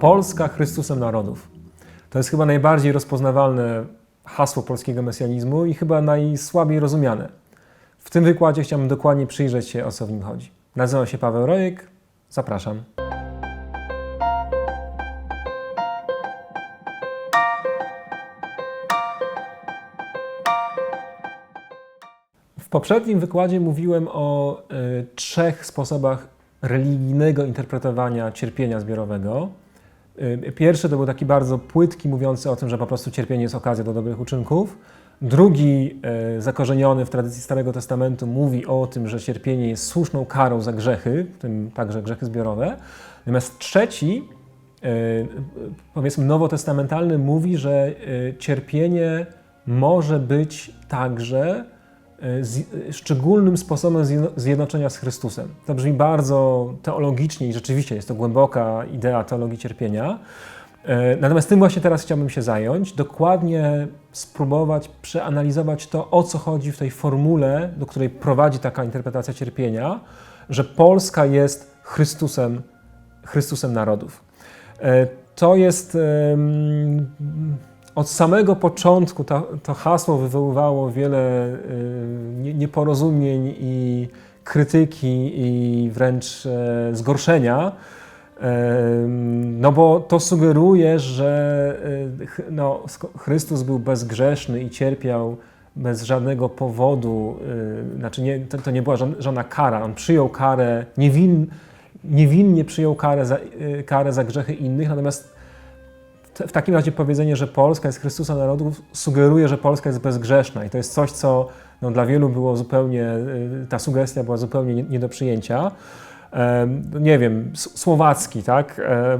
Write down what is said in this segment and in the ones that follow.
Polska Chrystusem narodów. To jest chyba najbardziej rozpoznawalne hasło polskiego mesjanizmu i chyba najsłabiej rozumiane. W tym wykładzie chciałbym dokładnie przyjrzeć się, o co w nim chodzi. Nazywam się Paweł Rojek, zapraszam. W poprzednim wykładzie mówiłem o y, trzech sposobach religijnego interpretowania cierpienia zbiorowego. Y, Pierwszy to był taki bardzo płytki, mówiący o tym, że po prostu cierpienie jest okazją do dobrych uczynków. Drugi, y, zakorzeniony w tradycji Starego Testamentu, mówi o tym, że cierpienie jest słuszną karą za grzechy, w tym także grzechy zbiorowe. Natomiast trzeci, y, powiedzmy nowotestamentalny, mówi, że cierpienie może być także z, y, szczególnym sposobem zjedno- zjednoczenia z Chrystusem. To brzmi bardzo teologicznie i rzeczywiście jest to głęboka idea teologii cierpienia. E, Natomiast tym właśnie teraz chciałbym się zająć, dokładnie spróbować przeanalizować to, o co chodzi w tej formule, do której prowadzi taka interpretacja cierpienia, że Polska jest Chrystusem, Chrystusem narodów. E, To jest od samego początku to, to hasło wywoływało wiele y, nie- nieporozumień i krytyki i wręcz e, zgorszenia. No bo to sugeruje, że ch- no, Chrystus był bezgrzeszny i cierpiał bez żadnego powodu, y, znaczy nie, to, to nie była żadna, żadna kara. On przyjął karę, niewin, niewinnie przyjął karę za, y, karę za grzechy innych, natomiast w takim razie powiedzenie, że Polska jest Chrystusa narodów, sugeruje, że Polska jest bezgrzeszna i to jest coś, co no, dla wielu było zupełnie, y, ta sugestia była zupełnie nie, nie do przyjęcia. Nie wiem, Słowacki, tak? e, e,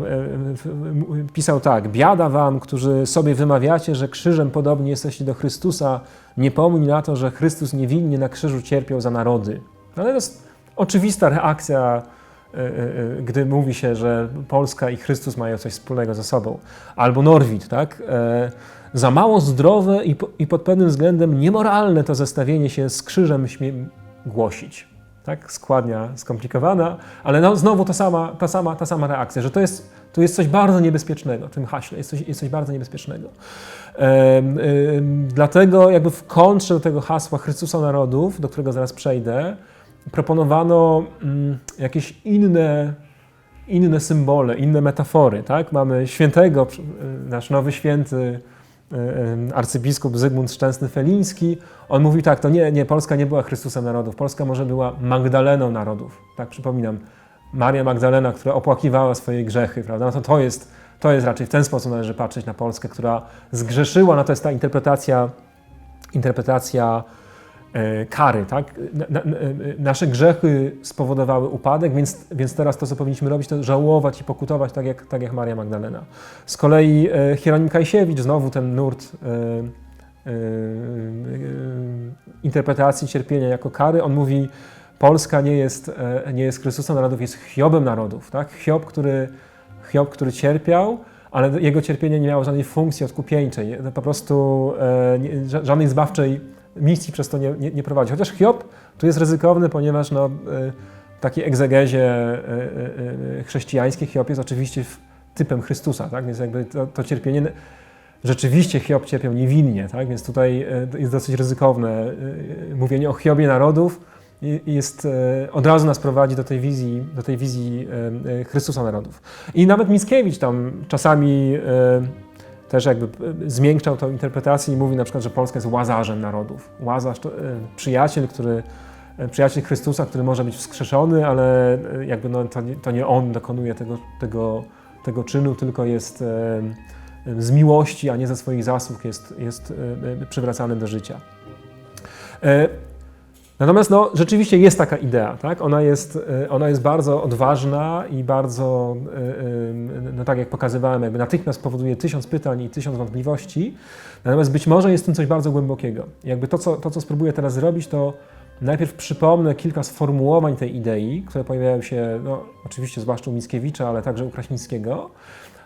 Pisał tak: Biada wam, którzy sobie wymawiacie, że krzyżem podobni jesteście do Chrystusa, nie pomni na to, że Chrystus niewinnie na krzyżu cierpiał za narody. No, ale to jest oczywista reakcja gdy mówi się, że Polska i Chrystus mają coś wspólnego ze sobą. Albo Norwid, tak? E, Za mało zdrowe i, i pod pewnym względem niemoralne to zestawienie się z krzyżem śmiem głosić. Tak? Składnia skomplikowana, ale no, znowu ta sama, ta, sama, ta sama reakcja, że to jest, to jest coś bardzo niebezpiecznego tym haśle, jest coś, jest coś bardzo niebezpiecznego. Dlatego jakby w kontrze do tego hasła Chrystusa Narodów, do którego zaraz przejdę, proponowano mm, jakieś inne, inne symbole, inne metafory. Tak? Mamy świętego, y, nasz nowy święty y, y, arcybiskup Zygmunt Szczęsny-Feliński. On mówi tak, to nie, nie, Polska nie była Chrystusem narodów, Polska może była Magdaleną narodów. Tak, przypominam, Maria Magdalena, która opłakiwała swoje grzechy, prawda? No to, to, jest, to jest raczej w ten sposób należy patrzeć na Polskę, która zgrzeszyła, no to jest ta interpretacja, interpretacja kary, tak? Na, na, na, nasze grzechy spowodowały upadek, więc, więc teraz to, co powinniśmy robić, to żałować i pokutować, tak jak, tak jak Maria Magdalena. Z kolei e, Hieronim Kajsiewicz, znowu ten nurt e, e, e, interpretacji cierpienia jako kary, on mówi, Polska nie jest, e, nie jest Chrystusem narodów, jest Hiobem narodów, tak? Hiob, który, Hiob, który cierpiał, ale jego cierpienie nie miało żadnej funkcji odkupieńczej, po prostu e, żadnej zbawczej misji przez to nie, nie, nie prowadzi. Chociaż Hiob tu jest ryzykowny, ponieważ no, e, w takiej egzegezie e, e, chrześcijańskiej Hiob jest oczywiście typem Chrystusa, tak? więc jakby to, to cierpienie, rzeczywiście Hiob cierpiał niewinnie, tak? więc tutaj jest dosyć ryzykowne mówienie o Hiobie narodów, jest, od razu nas prowadzi do tej wizji, do tej wizji Chrystusa narodów. I nawet Mickiewicz tam czasami też jakby e, zmiękczał tą interpretację i mówi na przykład, że Polska jest łazarzem narodów. Łazarz to e, przyjaciel, który, e, przyjaciel Chrystusa, który może być wskrzeszony, ale jakby no, to, nie, to nie on dokonuje tego, tego, tego czynu, tylko jest z miłości, a nie ze swoich zasług jest, jest przywracany do życia. Natomiast no, rzeczywiście jest taka idea, tak? ona, jest, e, ona jest bardzo odważna i bardzo, e, e, no tak jak pokazywałem, jakby natychmiast powoduje tysiąc pytań i tysiąc wątpliwości, natomiast być może jest w tym coś bardzo głębokiego. Jakby to, co, to, co spróbuję teraz zrobić, to najpierw przypomnę kilka sformułowań tej idei, które pojawiają się, no, oczywiście zwłaszcza u Mickiewicza, ale także u Kraśnickiego,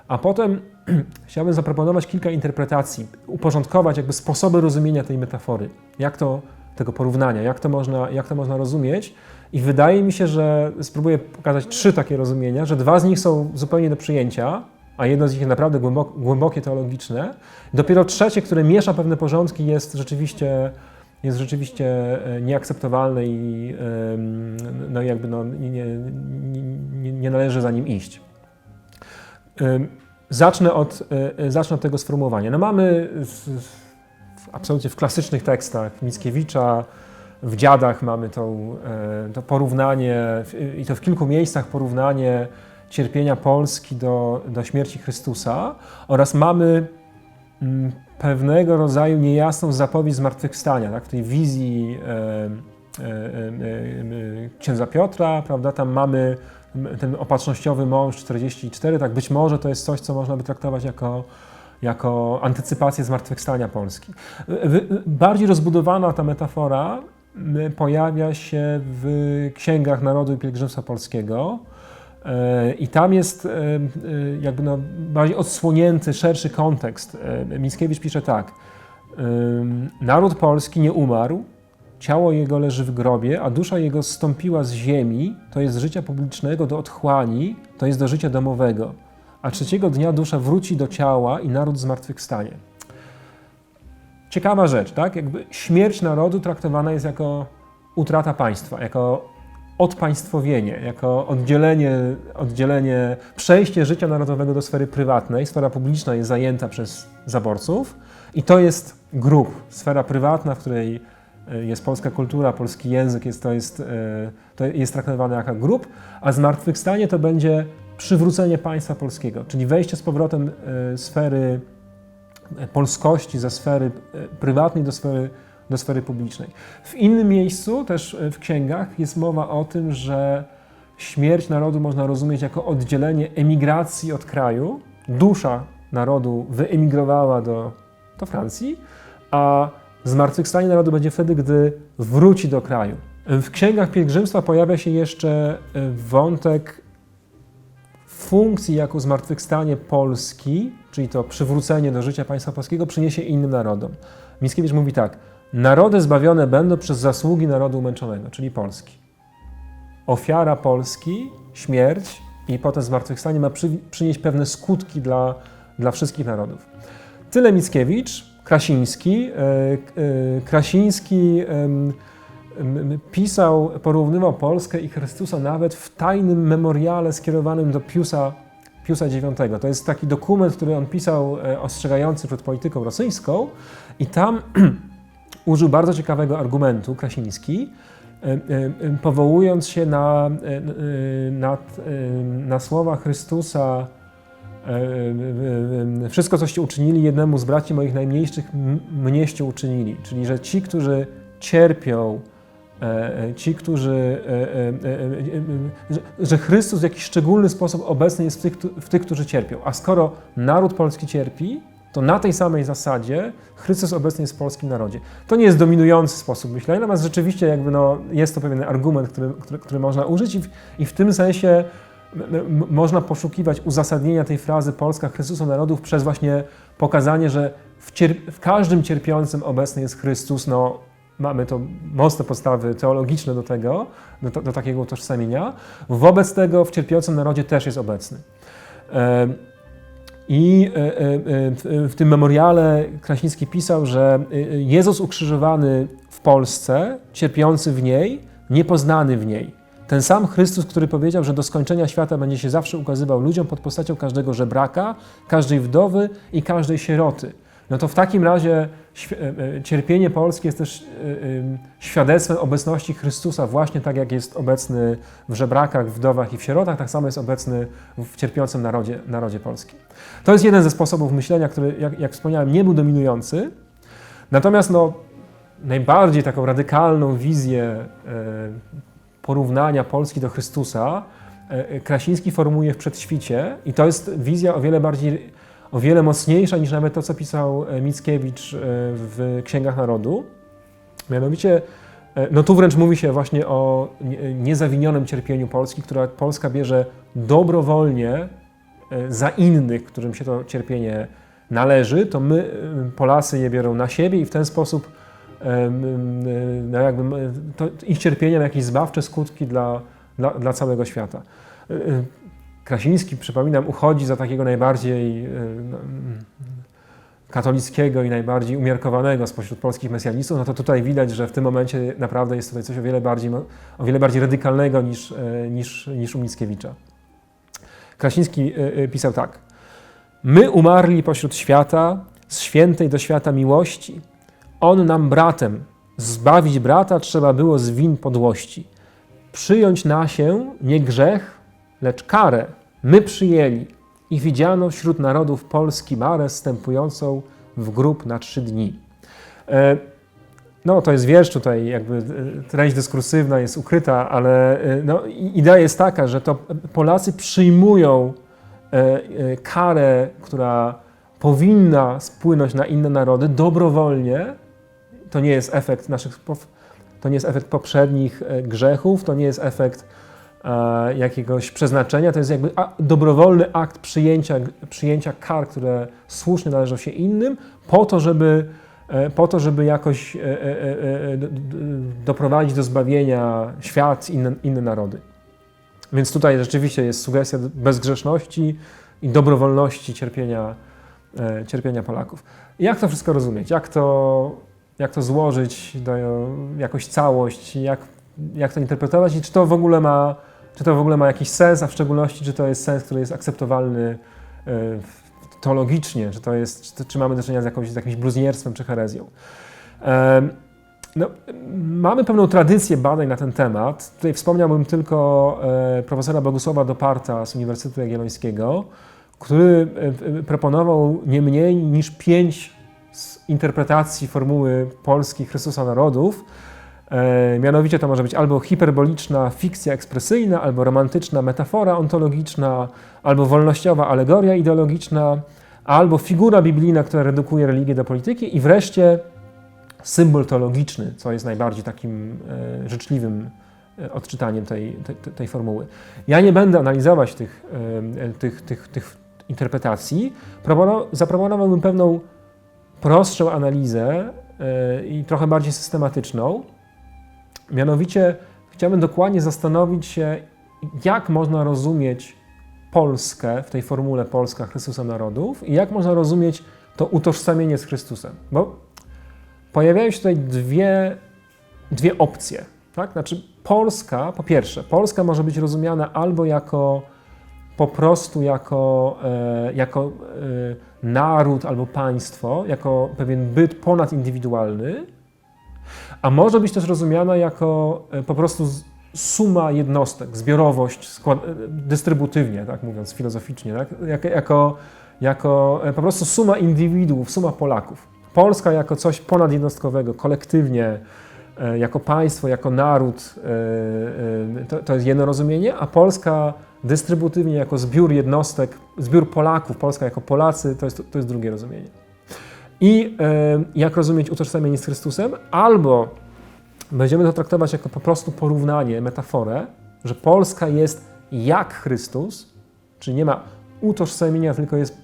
a potem chciałbym zaproponować kilka interpretacji, uporządkować jakby sposoby rozumienia tej metafory. Jak to tego porównania, jak to można, jak to można rozumieć I wydaje mi się, że spróbuję pokazać trzy takie rozumienia, że dwa z nich są zupełnie do przyjęcia, a jedno z nich jest naprawdę głębokie teologiczne. Dopiero trzecie, które miesza pewne porządki, jest rzeczywiście, jest rzeczywiście e, nieakceptowalne i no jakby no, nie, nie, nie, należy za nim iść. Zacznę od, e, zacznę od tego sformułowania. No mamy absolutnie w klasycznych tekstach Mickiewicza, w Dziadach mamy to, e, to porównanie i to w kilku miejscach porównanie cierpienia Polski do, do śmierci Chrystusa oraz mamy mm, pewnego rodzaju niejasną zapowiedź zmartwychwstania, tak? w tej wizji e, e, e, e księdza Piotra, prawda? tam mamy ten opatrznościowy mąż 44, tak być może to jest coś, co można by traktować jako, jako antycypację zmartwychwstania Polski. Bardziej rozbudowana ta metafora pojawia się w księgach Narodu i Pielgrzymstwa Polskiego. E, I tam jest e, e, jakby no bardziej odsłonięty, szerszy kontekst. Mickiewicz pisze tak. Naród polski nie umarł, ciało jego leży w grobie, a dusza jego zstąpiła z ziemi, to jest życia publicznego do otchłani, to jest do życia domowego. A trzeciego dnia dusza wróci do ciała i naród zmartwychwstanie. Ciekawa rzecz, tak? Jakby śmierć narodu traktowana jest jako utrata państwa, jako odpaństwowienie, jako oddzielenie, oddzielenie, przejście życia narodowego do sfery prywatnej. Sfera publiczna jest zajęta przez zaborców i to jest grup, sfera prywatna, w której e, jest polska kultura, polski język, jest, to, jest, e, to jest traktowane jako grup, a zmartwychwstanie to będzie przywrócenie państwa polskiego, czyli wejście z powrotem e, sfery polskości ze sfery prywatnej do sfery do sfery publicznej. W innym miejscu, też w księgach, jest mowa o tym, że śmierć narodu można rozumieć jako oddzielenie emigracji od kraju. Dusza narodu wyemigrowała do, do Francji, a zmartwychwstanie narodu będzie wtedy, gdy wróci do kraju. W księgach pielgrzymstwa pojawia się jeszcze wątek funkcji, jaką zmartwychwstanie Polski, czyli to przywrócenie do życia państwa polskiego, przyniesie innym narodom. Mickiewicz mówi tak: Narody zbawione będą przez zasługi narodu umęczonego, czyli Polski. Ofiara Polski, śmierć i potem zmartwychwstanie ma przy, przynieść pewne skutki dla, dla wszystkich narodów. Tyle Mickiewicz, Krasiński. E, e, Krasiński pisał, porównywał Polskę i Chrystusa nawet w tajnym memoriale skierowanym do Piusa, Piusa IX. To jest taki dokument, który on pisał e, ostrzegający przed polityką rosyjską i tam użył bardzo ciekawego argumentu Krasiński, e, e, powołując się na, na, na słowa Chrystusa wszystko, coście uczynili jednemu z braci moich najmniejszych, mnieście uczynili. Czyli, że ci, którzy cierpią, ci, którzy, że Chrystus w jakiś szczególny sposób obecny jest w tych, w tych, którzy cierpią. A skoro naród polski cierpi, to na tej samej zasadzie Chrystus obecnie jest w polskim narodzie. To nie jest dominujący sposób myślenia, natomiast rzeczywiście jakby no, jest to pewien argument, który, który, który można użyć i w, i w tym sensie można poszukiwać uzasadnienia tej frazy Polska Chrystusa narodów przez właśnie pokazanie, że w, w każdym cierpiącym obecny jest Chrystus. No, mamy to mocne podstawy teologiczne do tego, do, do takiego utożsamienia. Wobec tego w cierpiącym narodzie też jest obecny. I e, e, w tym memoriale Krasiński pisał, że e, Jezus ukrzyżowany w Polsce, cierpiący w niej, niepoznany w niej. Ten sam Chrystus, który powiedział, że do skończenia świata będzie się zawsze ukazywał ludziom pod postacią każdego żebraka, każdej wdowy i każdej sieroty no to w takim razie e, e, cierpienie polskie jest też e, świadectwem obecności Chrystusa, właśnie tak jak jest obecny w żebrakach, wdowach i w sierotach, tak samo jest obecny w cierpiącym narodzie, narodzie polskim. To jest jeden ze sposobów myślenia, który, jak, jak wspomniałem, nie był dominujący. Natomiast no, najbardziej taką radykalną wizję porównania Polski do Chrystusa Krasiński formuje w Przedświcie i to jest wizja o wiele bardziej o wiele mocniejsza niż nawet to, co pisał e, Mickiewicz e, w Księgach Narodu. Mianowicie, e, no tu wręcz mówi się właśnie o niezawinionym cierpieniu Polski, która Polska bierze dobrowolnie za innych, którym się to cierpienie należy, to my, Polacy, je biorą na siebie i w ten sposób no jakby, to ich cierpienie ma jakieś zbawcze skutki dla, dla, dla całego świata. Krasiński, przypominam, uchodzi za takiego najbardziej no, katolickiego i najbardziej umiarkowanego spośród polskich mesjanistów, no to tutaj widać, że w tym momencie naprawdę jest tutaj coś o wiele bardziej, o wiele bardziej radykalnego niż, niż, niż u Mickiewicza. Krasiński pisał tak. My umarli pośród świata, z świętej do świata miłości. On nam bratem, zbawić brata trzeba było z win podłości. Przyjąć na się nie grzech, lecz karę my przyjęli i widziano wśród narodów Polski marę stępującą w grób na trzy dni. E, no, to jest wiersz tutaj, jakby e, treść dyskursywna jest ukryta, ale e, no, idea jest taka, że to Polacy przyjmują karę, która powinna spłynąć na inne narody dobrowolnie. To nie jest efekt naszych, to nie jest efekt poprzednich grzechów, to nie jest efekt jakiegoś przeznaczenia, to jest jakby dobrowolny akt przyjęcia, przyjęcia kar, które słusznie należą się innym, po to, żeby, e, po to, żeby jakoś doprowadzić do zbawienia świat, inne, inne narody. Więc tutaj rzeczywiście jest sugestia bezgrzeszności i dobrowolności cierpienia E, cierpienia Polaków. Jak to wszystko rozumieć? Jak to, jak to złożyć do całość? Jak, jak to interpretować i czy to w ogóle ma, czy to w ogóle ma jakiś sens, a w szczególności czy to jest sens, który jest akceptowalny e, teologicznie, czy to jest, czy, czy mamy do czynienia z, jakąś, z jakimś bluźnierstwem czy herezją. E, no, mamy pewną tradycję badań na ten temat. Tutaj wspomniałbym tylko profesora Bogusława Doparta z Uniwersytetu Jagiellońskiego, który e, e, proponował nie mniej niż pięć interpretacji formuły Polski Chrystusa Narodów. E, mianowicie to może być albo hiperboliczna fikcja ekspresyjna, albo romantyczna metafora ontologiczna, albo wolnościowa alegoria ideologiczna, albo figura biblijna, która redukuje religię do polityki i wreszcie symbol teologiczny, co jest najbardziej takim życzliwym odczytaniem tej, tej, tej formuły. Ja nie będę analizować tych, tych, tych, tych interpretacji, zaproponowałbym pewną prostszą analizę e, i trochę bardziej systematyczną. Mianowicie chciałbym dokładnie zastanowić się, jak można rozumieć Polskę w tej formule Polska Chrystusa Narodów i jak można rozumieć to utożsamienie z Chrystusem. Bo pojawiają się tutaj dwie, dwie opcje. Tak? Znaczy, Polska, po pierwsze, Polska może być rozumiana albo jako po prostu jako, e, jako e, naród albo państwo, jako pewien byt ponadindywidualny, a może być też rozumiana jako e, po prostu suma jednostek, zbiorowość, skład, dystrybutywnie, tak mówiąc filozoficznie, tak? Jak, jako, jako po prostu suma indywiduów, suma Polaków. Polska jako coś ponadjednostkowego, kolektywnie, jako państwo, jako naród, to, to jest jedno rozumienie, a Polska Dystrybutywnie jako zbiór jednostek, zbiór Polaków, Polska jako Polacy, to jest, to jest drugie rozumienie. I jak rozumieć utożsamienie z Chrystusem? Albo będziemy to traktować jako po prostu porównanie, metaforę, że Polska jest jak Chrystus, czyli nie ma utożsamienia, tylko jest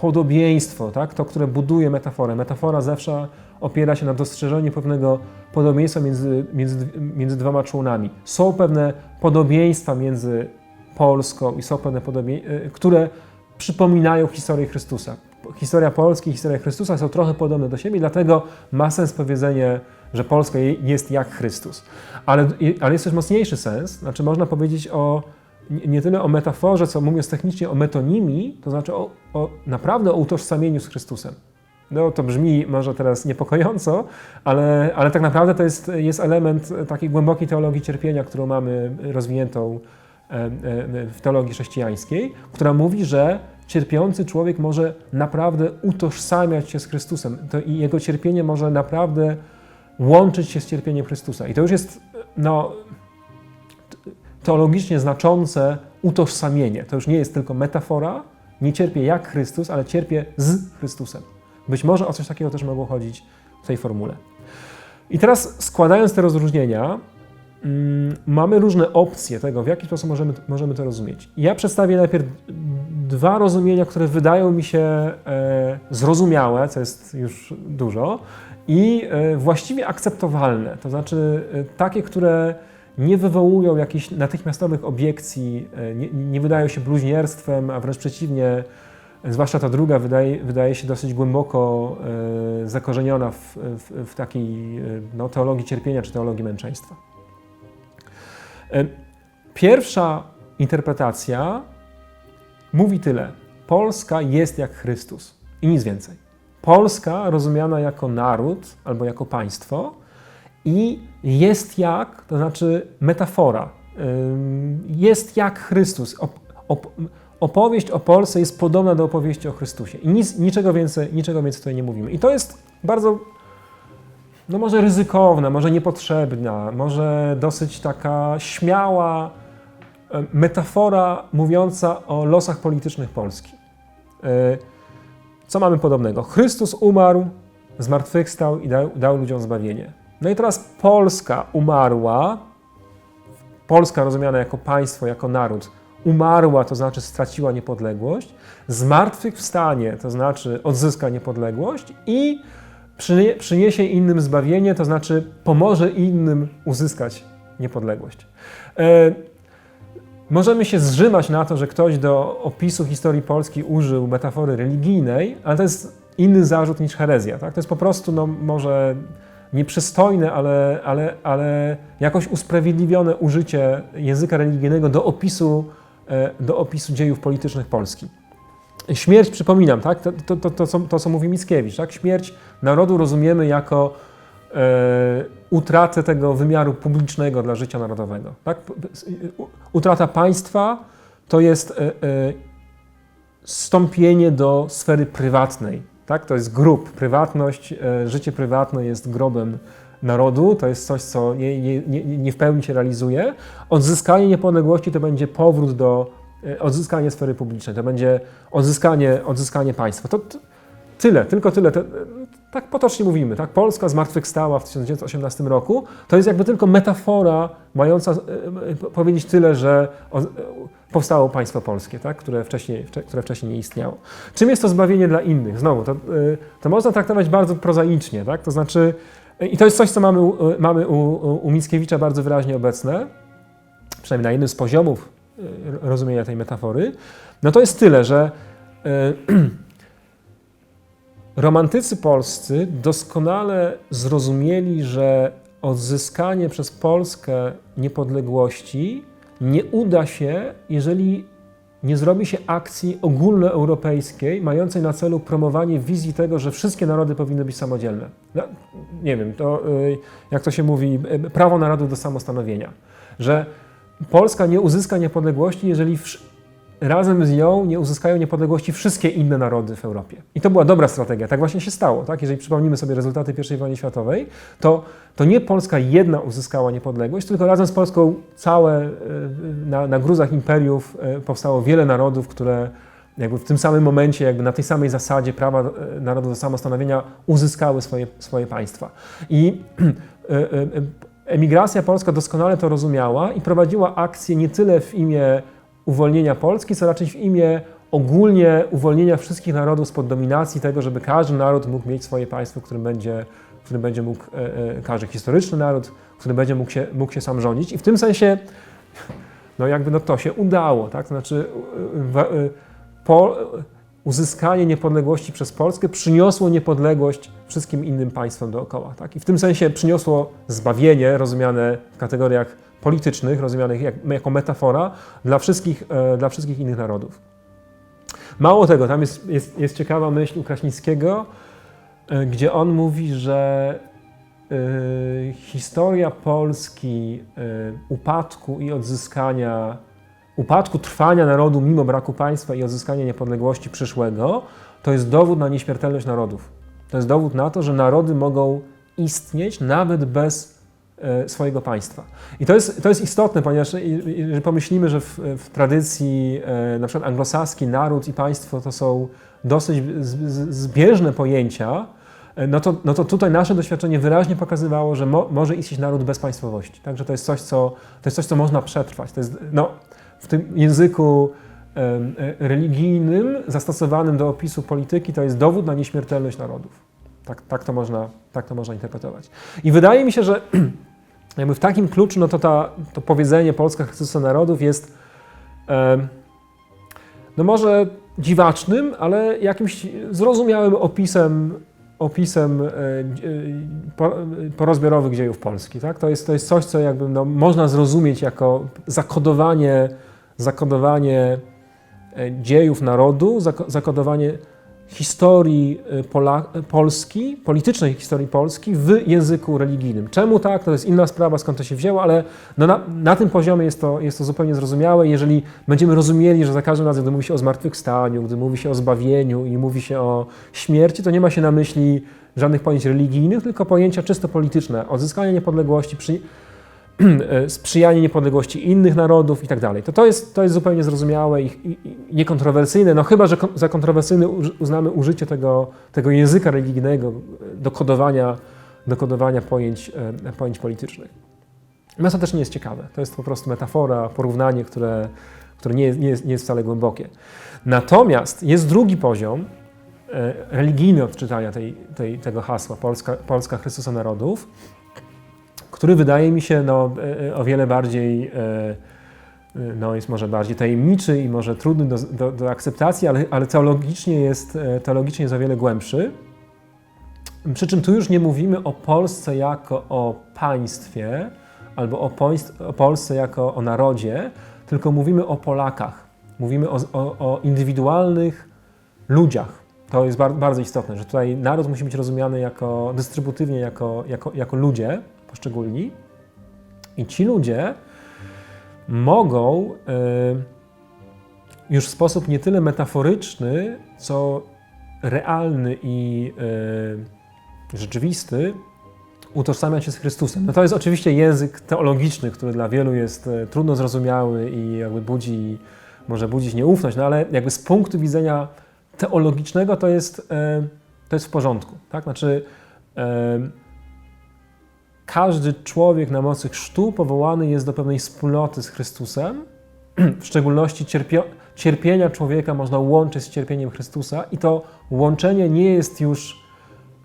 podobieństwo, tak? to, które buduje metaforę. Metafora zawsze opiera się na dostrzeżeniu pewnego podobieństwa między, między, między dwoma członami. Są pewne podobieństwa między Polską i są pewne podobieństwa, e, które przypominają historię Chrystusa. Historia Polski i historia Chrystusa są trochę podobne do siebie, dlatego ma sens powiedzenie, że Polska jest jak Chrystus. Ale, ale jest też mocniejszy sens, znaczy można powiedzieć o nie tyle o metaforze, co mówiąc technicznie o metonimii, to znaczy o, o naprawdę o utożsamieniu z Chrystusem. No to brzmi może teraz niepokojąco, ale, ale tak naprawdę to jest, jest element takiej głębokiej teologii cierpienia, którą mamy rozwiniętą w teologii chrześcijańskiej, która mówi, że cierpiący człowiek może naprawdę utożsamiać się z Chrystusem to i jego cierpienie może naprawdę łączyć się z cierpieniem Chrystusa. I to już jest no, teologicznie znaczące utożsamienie. To już nie jest tylko metafora, nie cierpię jak Chrystus, ale cierpię z Chrystusem. Być może o coś takiego też mogło chodzić w tej formule. I teraz składając te rozróżnienia, mamy różne opcje tego, w jaki sposób możemy, możemy to rozumieć. Ja przedstawię najpierw dwa rozumienia, które wydają mi się e, zrozumiałe, co jest już dużo, i e, właściwie akceptowalne, to znaczy e, takie, które nie wywołują jakichś natychmiastowych obiekcji, nie, nie wydają się bluźnierstwem, a wręcz przeciwnie, zwłaszcza ta druga wydaje, wydaje się dosyć głęboko zakorzeniona w, w, w takiej no, teologii cierpienia czy teologii męczeństwa. E, Pierwsza interpretacja mówi tyle. Polska jest jak Chrystus i nic więcej. Polska rozumiana jako naród albo jako państwo i jest jak, to znaczy metafora, jest jak Chrystus. Op, op, opowieść o Polsce jest podobna do opowieści o Chrystusie i nic, niczego, więcej, niczego więcej tutaj nie mówimy. I to jest bardzo, no może ryzykowna, może niepotrzebna, może dosyć taka śmiała e, metafora mówiąca o losach politycznych Polski. E, Co mamy podobnego? Chrystus umarł, zmartwychwstał i dał, dał ludziom zbawienie. No i teraz Polska umarła, Polska rozumiana jako państwo, jako naród, umarła, to znaczy straciła niepodległość, zmartwychwstanie, to znaczy odzyska niepodległość i przyniesie innym zbawienie, to znaczy pomoże innym uzyskać niepodległość. E, Możemy się zrzymać na to, że ktoś do opisu historii Polski użył metafory religijnej, ale to jest inny zarzut niż herezja. Tak? To jest po prostu no, może nieprzystojne, ale, ale, ale jakoś usprawiedliwione użycie języka religijnego do opisu, e, do opisu dziejów politycznych Polski. Śmierć, przypominam, tak? to, to, to, to, co, to co mówi Mickiewicz, tak? śmierć narodu rozumiemy jako e, utratę tego wymiaru publicznego dla życia narodowego. Tak? Utrata państwa to jest e, e, stąpienie do sfery prywatnej. Tak? To jest grób. Prywatność, e, życie prywatne jest grobem narodu. To jest coś, co nie, nie, nie, nie w pełni się realizuje. Odzyskanie niepodległości to będzie powrót do odzyskanie sfery publicznej. To będzie odzyskanie, odzyskanie państwa. To, tyle, tylko tyle. Tak potocznie mówimy, tak? Polska zmartwychwstała w 1918 roku. To jest jakby tylko metafora mająca e, e, powiedzieć tyle, że e, powstało państwo polskie, tak? które, wcześniej, wcze- które wcześniej nie istniało. Czym jest to zbawienie dla innych? Znowu, to, e, to można traktować bardzo prozaicznie, tak? to znaczy, e, i to jest coś, co mamy, e, mamy u, u- Mickiewicza bardzo wyraźnie obecne, przynajmniej na jednym z poziomów e, rozumienia tej metafory, no to jest tyle, że e, Romantycy polscy doskonale zrozumieli, że odzyskanie przez Polskę niepodległości nie uda się, jeżeli nie zrobi się akcji ogólnoeuropejskiej, mającej na celu promowanie wizji tego, że wszystkie narody powinny być samodzielne. No, nie wiem, to y, jak to się mówi, prawo narodu do samostanowienia. Że Polska nie uzyska niepodległości, jeżeli razem z nią nie uzyskają niepodległości wszystkie inne narody w Europie. I to była dobra strategia, tak właśnie się stało. Tak? Jeżeli przypomnimy sobie rezultaty I wojny światowej, to, to nie Polska jedna uzyskała niepodległość, tylko razem z Polską całe, e, na, na gruzach imperiów e, powstało wiele narodów, które jakby w tym samym momencie, jakby na tej samej zasadzie prawa e, narodu do samostanowienia uzyskały swoje, swoje państwa. I emigracja polska doskonale to rozumiała i prowadziła akcję nie tyle w imię uwolnienia Polski, co raczej w imię ogólnie uwolnienia wszystkich narodów spod dominacji tego, żeby każdy naród mógł mieć swoje państwo, w którym będzie, w którym będzie mógł, e, e, każdy historyczny naród, w którym będzie mógł się, mógł się sam rządzić. I w tym sensie, no jakby no to się udało, tak? To znaczy e, po, uzyskanie niepodległości przez Polskę przyniosło niepodległość wszystkim innym państwom dookoła. Tak? I w tym sensie przyniosło zbawienie, rozumiane w kategoriach politycznych, rozumianych jak, jako metafora dla wszystkich, e, dla wszystkich innych narodów. Mało tego, tam jest, jest, jest ciekawa myśl u Kraśnickiego, e, gdzie on mówi, że e, historia Polski, upadku i odzyskania, upadku trwania narodu mimo braku państwa i odzyskania niepodległości przyszłego, to jest dowód na nieśmiertelność narodów. To jest dowód na to, że narody mogą istnieć nawet bez e, swojego państwa. I to jest, to jest istotne, ponieważ jeżeli pomyślimy, że w, w tradycji e, na przykład anglosaskiej naród i państwo to są dosyć zbieżne pojęcia, e, no to, no to tutaj nasze doświadczenie wyraźnie pokazywało, że mo, może istnieć naród bez państwowości. Także to jest coś, co, to jest coś, co można przetrwać. To jest, no, w tym języku e, religijnym zastosowanym do opisu polityki to jest dowód na nieśmiertelność narodów. Tak, tak, to można, tak to można interpretować. I wydaje mi się, że jakby w takim kluczu, no to ta, to powiedzenie Polska Chrystusa Narodów jest no może dziwacznym, ale jakimś zrozumiałym opisem, opisem e, po- porozbiorowych dziejów Polski. Tak? To, jest, to jest coś, co jakby no, można zrozumieć jako zakodowanie, zakodowanie e, dziejów narodu, zako- zakodowanie historii e, Pola, Polski, politycznej historii Polski w języku religijnym. Czemu tak? To jest inna sprawa, skąd to się wzięło, ale no na, na tym poziomie jest to, jest to zupełnie zrozumiałe. Jeżeli będziemy rozumieli, że za każdym razem, gdy mówi się o zmartwychwstaniu, gdy mówi się o zbawieniu i mówi się o śmierci, to nie ma się na myśli żadnych pojęć religijnych, tylko pojęcia czysto polityczne. Odzyskanie niepodległości, przy, e, sprzyjanie niepodległości innych narodów i tak dalej. To, jest, to jest zupełnie zrozumiałe i, i, i niekontrowersyjne, no chyba, że za kontrowersyjne uznamy użycie tego, tego języka religijnego do kodowania, do kodowania pojęć, e, pojęć politycznych. Natomiast to też nie jest ciekawe. To jest po prostu metafora, porównanie, które, które nie, jest, nie, jest, nie jest wcale głębokie. Natomiast jest drugi poziom e, religijny odczytania tej, tej, tego hasła Polska, Polska Chrystusa Narodów, który wydaje mi się no, e, e, o wiele bardziej, e, no, jest może bardziej tajemniczy i może trudny do, do, do akceptacji, ale, ale teologicznie, jest, teologicznie jest o wiele głębszy. Przy czym tu już nie mówimy o Polsce jako o państwie albo o, o Polsce jako o narodzie, tylko mówimy o Polakach. Mówimy o, o, o indywidualnych ludziach. To jest bar- bardzo istotne, że tutaj naród musi być rozumiany jako dystrybutywnie, jako, jako, jako ludzie poszczególni. I ci ludzie mogą y, już w sposób nie tyle metaforyczny, co realny i y, rzeczywisty utożsamiać się z Chrystusem. No to jest oczywiście język teologiczny, który dla wielu jest e, trudno zrozumiały i jakby budzi, może budzić nieufność, no ale jakby z punktu widzenia teologicznego to jest, to jest w porządku. Tak? Znaczy, każdy człowiek na mocy chrztu powołany jest do pewnej wspólnoty z Chrystusem, w szczególności cierpienia człowieka można łączyć z cierpieniem Chrystusa i to łączenie nie jest już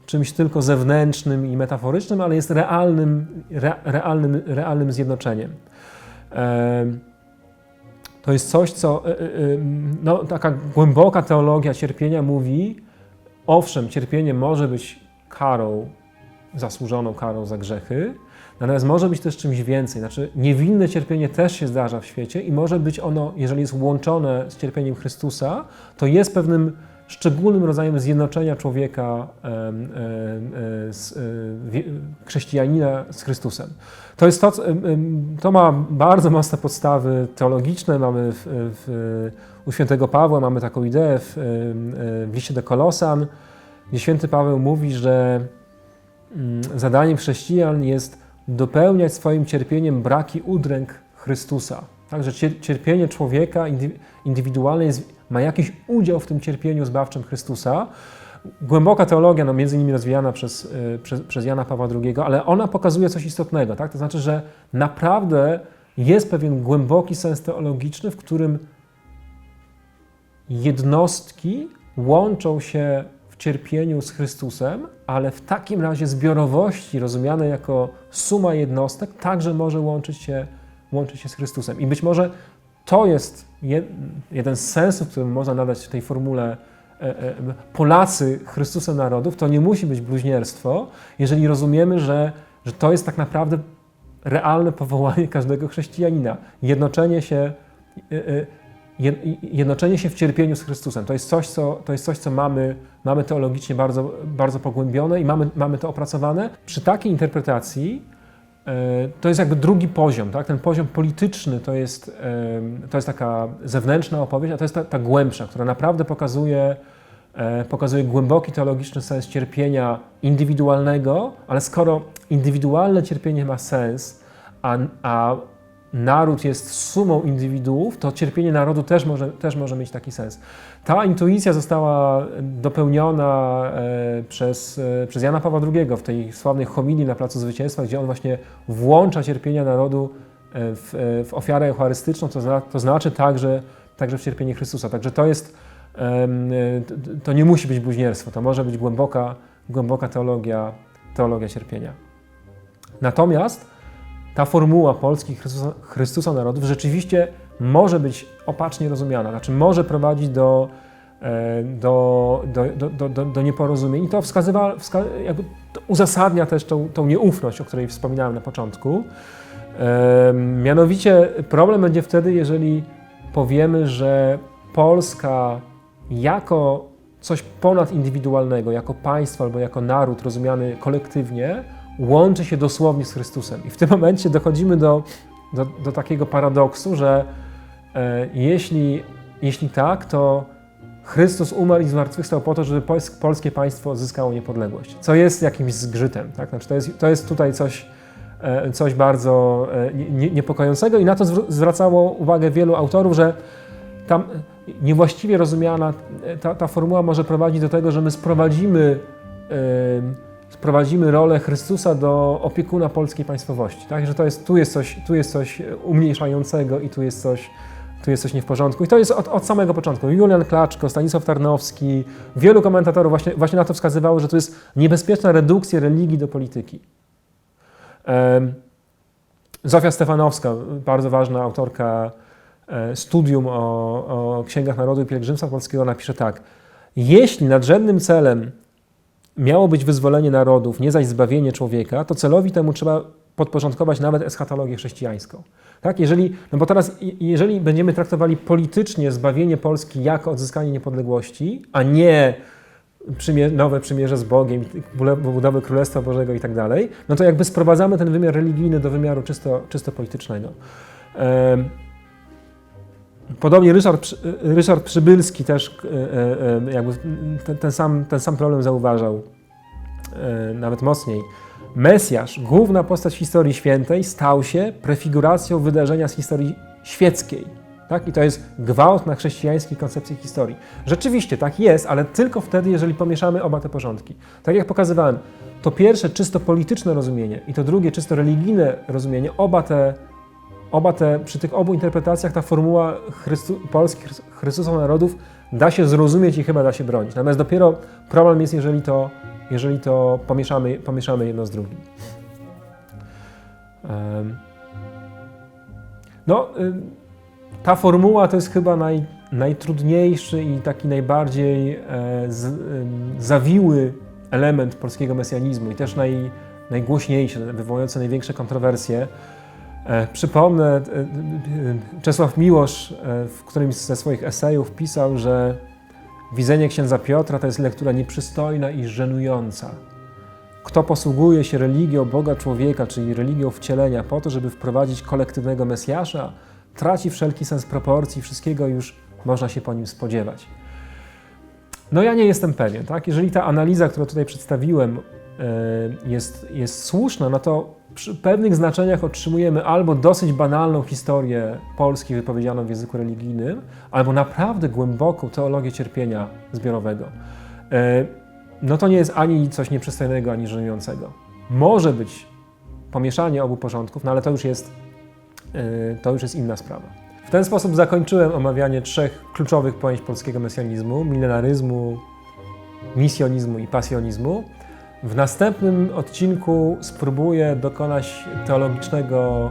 czymś tylko zewnętrznym i metaforycznym, ale jest realnym, re, realnym, realnym zjednoczeniem. Em, To jest coś, co e, e, no, taka głęboka teologia cierpienia mówi, owszem, cierpienie może być karą, zasłużoną karą za grzechy, natomiast może być też czymś więcej. Znaczy, niewinne cierpienie też się zdarza w świecie i może być ono, jeżeli jest łączone z cierpieniem Chrystusa, to jest pewnym szczególnym rodzajem zjednoczenia człowieka, z, e, chrześcijanina z Chrystusem. To, jest to, to ma bardzo mocne podstawy teologiczne. Mamy w, w, u świętego Pawła mamy taką ideę w, e, w liście do Kolosan, gdzie święty Paweł mówi, że zadaniem chrześcijan jest dopełniać swoim cierpieniem braki udręk Chrystusa. Także cier- cierpienie człowieka indy- indywidualne jest, ma jakiś udział w tym cierpieniu zbawczym Chrystusa. Głęboka teologia, no między innymi rozwijana przez, y, przez, przez Jana Pawła II, ale ona pokazuje coś istotnego, tak? To znaczy, że naprawdę jest pewien głęboki sens teologiczny, w którym jednostki łączą się cierpieniu z Chrystusem, ale w takim razie zbiorowości rozumiane jako suma jednostek także może łączyć się, łączyć się z Chrystusem. I być może to jest jed, jeden z sensów, który można nadać tej formule e, e, Polacy Chrystusem narodów. To nie musi być bluźnierstwo, jeżeli rozumiemy, że, że to jest tak naprawdę realne powołanie każdego chrześcijanina. Jednoczenie się, e, jednoczenie się w cierpieniu z Chrystusem. To jest coś, co, to jest coś, co mamy, mamy teologicznie bardzo, bardzo pogłębione i mamy, mamy to opracowane. Przy takiej interpretacji e, to jest jakby drugi poziom, tak? Ten poziom polityczny to jest, em, to jest taka zewnętrzna opowieść, a to jest ta, ta głębsza, która naprawdę pokazuje, e, pokazuje głęboki teologiczny sens cierpienia indywidualnego, ale skoro indywidualne cierpienie ma sens, a, a naród jest sumą indywiduów, to cierpienie narodu też może, też może mieć taki sens. Ta intuicja została dopełniona e, przez, e, przez Jana Pawła II w tej sławnej homilii na Placu Zwycięstwa, gdzie on właśnie włącza cierpienia narodu e, w, w ofiarę eucharystyczną, to, zna, to znaczy także, także w cierpienie Chrystusa. Także to jest, to nie musi być bluźnierstwo, to może być głęboka, głęboka teologia, teologia cierpienia. Natomiast ta formuła Polski Chrystusa, Chrystusa Narodów rzeczywiście może być opacznie rozumiana, znaczy może prowadzić do, e, do, do, do, do, do nieporozumień. I to wskazywa, wska, jakby to uzasadnia też tą, tą nieufność, o której wspominałem na początku. E, mianowicie problem będzie wtedy, jeżeli powiemy, że Polska jako coś ponadindywidualnego, jako państwo albo jako naród rozumiany kolektywnie, łączy się dosłownie z Chrystusem. I w tym momencie dochodzimy do, do, do takiego paradoksu, że e, jeśli, jeśli tak, to Chrystus umarł i zmartwychwstał po to, żeby pols polskie państwo zyskało niepodległość, co jest jakimś zgrzytem. Tak? Znaczy to, jest, to jest tutaj coś, e, coś bardzo e, nie, niepokojącego i na to zwracało uwagę wielu autorów, że tam niewłaściwie rozumiana ta, ta formuła może prowadzić do tego, że my sprowadzimy sprowadzimy rolę Chrystusa do opiekuna polskiej państwowości. Tak? Że to jest, tu, jest coś, tu jest coś umniejszającego i tu jest coś, tu jest coś nie w porządku. I to jest od, od samego początku. Julian Klaczko, Stanisław Tarnowski, wielu komentatorów właśnie, właśnie na to wskazywało, że to jest niebezpieczna redukcja religii do polityki. Zofia Stefanowska, bardzo ważna autorka e, studium o, o księgach narodu i pielgrzymstwa polskiego, napisze tak. Jeśli nadrzędnym celem miało być wyzwolenie narodów, nie zaś zbawienie człowieka, to celowi temu trzeba podporządkować nawet eschatologię chrześcijańską. Tak? Jeżeli, no bo teraz, jeżeli będziemy traktowali politycznie zbawienie Polski jako odzyskanie niepodległości, a nie nowe przymierze z Bogiem, budowę Królestwa Bożego i tak dalej, no to jakby sprowadzamy ten wymiar religijny do wymiaru czysto, czysto politycznego. Podobnie Ryszard, Ryszard Przybylski też e, e, jakby ten, ten, sam, ten sam problem zauważał, e, nawet mocniej. Mesjasz, główna postać historii świętej, stał się prefiguracją wydarzenia z historii świeckiej. Tak? I to jest gwałt na chrześcijańskiej koncepcji historii. Rzeczywiście tak jest, ale tylko wtedy, jeżeli pomieszamy oba te porządki. Tak jak pokazywałem, to pierwsze czysto polityczne rozumienie i to drugie czysto religijne rozumienie, oba te oba te, przy tych obu interpretacjach ta formuła Chrystu, Polski Chrystusa Narodów da się zrozumieć i chyba da się bronić. Natomiast dopiero problem jest, jeżeli to, jeżeli to pomieszamy, pomieszamy jedno z drugim. No, ta formuła to jest chyba naj, najtrudniejszy i taki najbardziej e, z, zawiły element polskiego mesjanizmu i też naj, najgłośniejszy, wywołujący największe kontrowersje. E, przypomnę, e, e, Czesław Miłosz w którymś ze swoich esejów pisał, że widzenie księdza Piotra to jest lektura nieprzystojna i żenująca. Kto posługuje się religią Boga człowieka, czyli religią wcielenia, po to, żeby wprowadzić kolektywnego Mesjasza, traci wszelki sens proporcji, wszystkiego już można się po nim spodziewać. No ja nie jestem pewien, tak? Jeżeli ta analiza, którą tutaj przedstawiłem, jest, jest słuszna, no to przy pewnych znaczeniach otrzymujemy albo dosyć banalną historię Polski wypowiedzianą w języku religijnym, albo naprawdę głęboką teologię cierpienia zbiorowego. E, no to nie jest ani coś nieprzystojnego, ani żenującego. Może być pomieszanie obu porządków, no ale to już jest, e, to już jest inna sprawa. W ten sposób zakończyłem omawianie trzech kluczowych pojęć polskiego mesjanizmu: milenaryzmu, misjonizmu i pasjonizmu. W następnym odcinku spróbuję dokonać teologicznego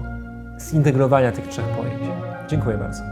zintegrowania tych trzech pojęć. Dziękuję bardzo.